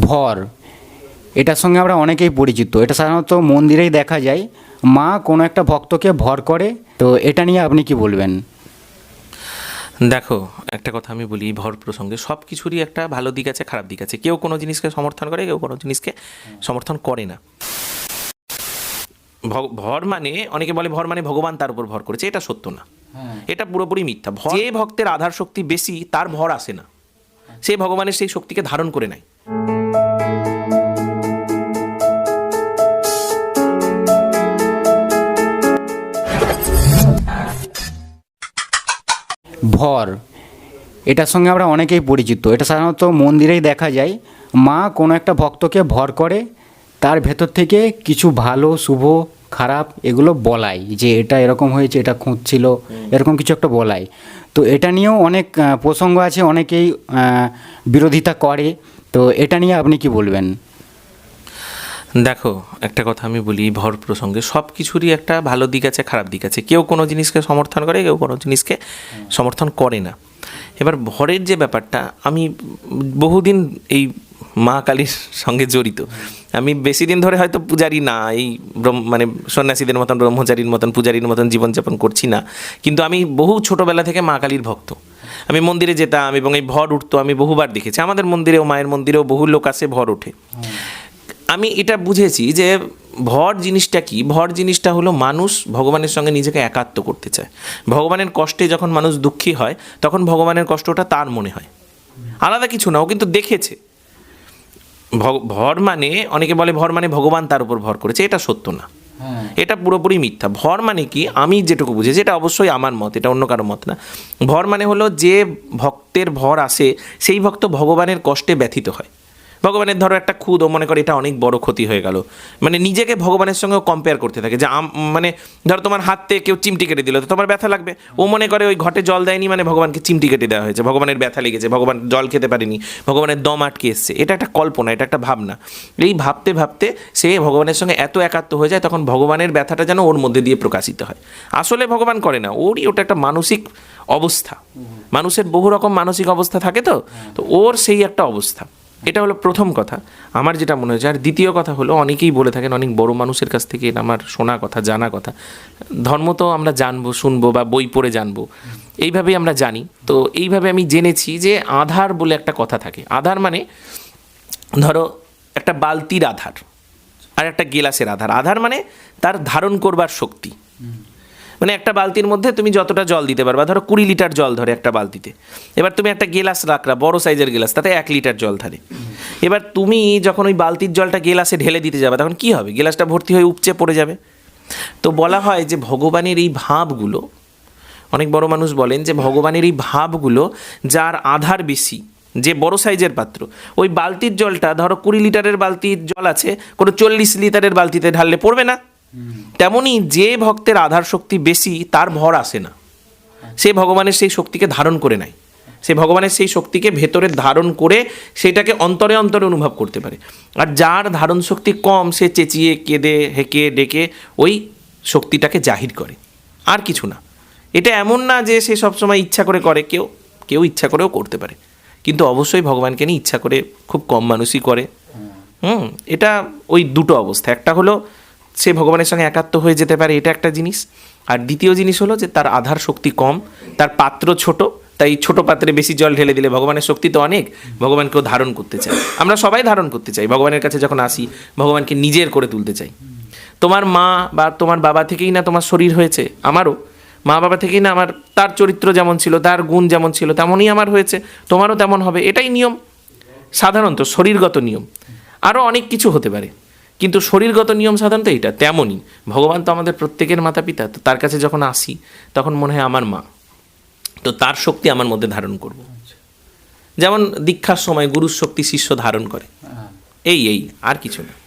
ভর। এটার সঙ্গে আমরা অনেকেই পরিচিত। এটা সাধারণত মন্দিরেই দেখা যায়। মা কোনো একটা ভক্তকে ভর করে। তো এটা নিয়ে আপনি কি বলবেন? দেখো একটা কথা আমি বলি ভর প্রসঙ্গে সব কিছুরই একটা ভালো দিক আছে খারাপ দিক আছে। কেউ কোনো জিনিসকে সমর্থন করে কেউ কোনো জিনিসকে সমর্থন করে না। ভর মানে অনেকে বলে ভর মানে ভগবান তার উপর ভর করেছে এটা সত্য না। এটা পুরোপুরি মিথ্যা। যে ভক্তের আধার শক্তি বেশি তার ভর আসে না। সে ভগবানের সেই শক্তিকে ধারণ করে নেয় ভর। এটার সঙ্গে আমরা অনেকেই পরিচিত। এটা সাধারণত মন্দিরেই দেখা যায়। মা কোনো একটা ভক্তকে ভর করে, তার ভেতর থেকে কিছু ভালো, শুভ, খারাপ এগুলো বলাই যে এটা এরকম হয়েছে, এটা খুঁজছিল, এরকম কিছু একটা বলাই তো এটা নিয়েও অনেক প্রসঙ্গ আছে, অনেকেই বিরোধিতা করে। তো এটা নিয়ে আপনি কি বলবেন? দেখো, একটা কথা আমি বলি, ভর প্রসঙ্গে সব কিছুরই একটা ভালো দিক আছে, খারাপ দিক আছে। কেউ কোনো জিনিসকে সমর্থন করে, কেউ কোনো জিনিসকে সমর্থন করে না। এবার ভরের যে ব্যাপারটা, আমি বহুদিন এই মা কালীর সঙ্গে জড়িত। আমি বেশি দিন ধরে হয়তো পূজারি না, এই মানে সন্ন্যাসীদের মতন, ব্রহ্মচারীর মতন, পূজারীর মতন জীবনযাপন করছি না। কিন্তু আমি বহু ছোটোবেলা থেকে মা কালীর ভক্ত। আমি মন্দিরে যেতাম এবং এই ভর উঠতো, আমি বহুবার দেখেছি। আমাদের মন্দিরেও, মায়ের মন্দিরেও বহু লোক আসে ভর ওঠে। আমি এটা বুঝেছি যে ভর জিনিসটা কি? ভর জিনিসটা হলো মানুষ ভগবানের সঙ্গে নিজেকে একাত্ম করতে চায়। ভগবানের কষ্টে যখন মানুষ দুঃখী হয় তখন ভগবানের কষ্টটা তার মনে হয়। আলাদা কিছু না ও কিন্তু দেখেছে। ভর মানে অনেকে বলে ভর মানে ভগবান তার উপর ভর করেছে এটা সত্য না। এটা পুরোপুরি মিথ্যা। ভর মানে কি? আমি যেটুকু বুঝেছি এটা অবশ্যই আমার মত এটা অন্য কারও মত না। ভর মানে হলো যে ভক্তের ভর আসে সেই ভক্ত ভগবানের কষ্টে ব্যথিত হয়। ভগবানের ধরো একটা খুদ, ও মনে করে এটা অনেক বড় ক্ষতি হয়ে গেল। মানে নিজেকে ভগবানের সঙ্গে কম্পেয়ার করতে থাকে যে মানে ধরো তোমার হাতে কেউ চিমটি কেটে দিল, তো তোমার ব্যথা লাগবে। ও মনে করে ওই ঘটে জল দেয়নি মানে ভগবানকে চিমটি কেটে দেওয়া হয়েছে, ভগবানের ব্যথা লেগেছে, ভগবান জল খেতে পারেনি, ভগবানের দম আটকে এসছে। এটা একটা কল্পনা, এটা একটা ভাবনা। এই ভাবতে ভাবতে সে ভগবানের সঙ্গে এত একাত্ম হয়ে যায়, তখন ভগবানের ব্যথাটা যেন ওর মধ্যে দিয়ে প্রকাশিত হয়। আসলে ভগবান করে না, ওরই ওটা একটা মানসিক অবস্থা। মানুষের বহু রকম মানসিক অবস্থা থাকে তো? তো ওর সেই একটা অবস্থা। এটা হলো প্রথম কথা। আমার যেটা মনে হয়েছে, আর দ্বিতীয় কথা হলো, অনেকেই বলে থাকেন, অনেক বড় মানুষের কাছ থেকে এটা আমার শোনা কথা, জানা কথা। ধর্ম তো আমরা জানব, শুনব বা বই পড়ে জানব। এইভাবেই আমরা জানি। তো এইভাবে আমি জেনেছি যে আধার বলে একটা কথা থাকে। আধার মানে ধরো একটা বালতির আধার, আর একটা গেলাসের আধার। আধার মানে তার ধারণ করবার শক্তি। মানে একটা বালতির মধ্যে তুমি যতটা জল দিতে পারবা, ধরো কুড়ি লিটার জল ধরে একটা বালতিতে। এবার তুমি একটা গেলাস রাখলা বড় সাইজের গেলাস, তাতে এক লিটার জল ধরে। এবার তুমি যখন ওই বালতির জলটা গেলাসে ঢেলে দিতে যাবে, তখন কি হবে? গেলাসটা ভর্তি হয়ে উপচে পড়ে যাবে। তো বলা হয় যে ভগবানের এই ভাবগুলো, অনেক বড় মানুষ বলেন যে ভগবানের এই ভাবগুলো, যার আধার বেশি, যে বড় সাইজের পাত্র, ওই বালতির জলটা, ধরো কুড়ি লিটারের বালতির জল আছে, কোনো চল্লিশ লিটারের বালতিতে ঢাললে পড়বে না। তেমনি যে ভক্তের আধার শক্তি বেশি, তার ভর আসে না। সে ভগবানের সেই শক্তিকে ধারণ করে নেয়। সে ভগবানের সেই শক্তিকে ভেতরে ধারণ করে সেটাকে অন্তরে অন্তরে অনুভব করতে পারে। আর যার ধারণ শক্তি কম, সে চেঁচিয়ে, কেঁদে, হেঁকে, ডেকে ওই শক্তিটাকে জাহির করে। আর কিছু না। এটা এমন না যে সে সবসময় ইচ্ছা করে করে, কেউ কেউ ইচ্ছা করেও করতে পারে। কিন্তু অবশ্যই ভগবানকে নিয়ে ইচ্ছা করে খুব কম মানুষই করে। হুম, এটা ওই দুটো অবস্থা। একটা হলো সে ভগবানের সঙ্গে একাত্ম হয়ে যেতে পারে, এটা একটা জিনিস। আর দ্বিতীয় জিনিস হলো যে তার আধার শক্তি কম, তার পাত্র ছোট, তাই ছোট পাত্রে বেশি জল ঢেলে দিলে ভগবানের শক্তি তো অনেক, ভগবানকেও ধারণ করতে চাই আমরা সবাই ধারণ করতে চাই, ভগবানের কাছে যখন আসি, ভগবানকে নিজের করে তুলতে চাই। তোমার মা বা তোমার বাবা থেকেই না তোমার শরীর হয়েছে? আমারও। মা বাবা থেকেই না আমার, তার চরিত্র যেমন ছিল, তার গুণ যেমন ছিল, তেমনই আমার হয়েছে, তোমারও তেমন হবে, এটাই নিয়ম। সাধারণত শরীরগত নিয়ম। আরও অনেক কিছু হতে পারে। কিন্তু শরীরগত নিয়ম সাধারণত এটা তেমনই। ভগবান তো আমাদের প্রত্যেকের মাতা পিতা তো তার কাছে যখন আসি তখন মনে হয় আমার মা। তো তার শক্তি আমার মধ্যে ধারণ করব। যেমন দীক্ষার সময় গুরুর শক্তি শিষ্য ধারণ করে। এই এই আর কিছু না।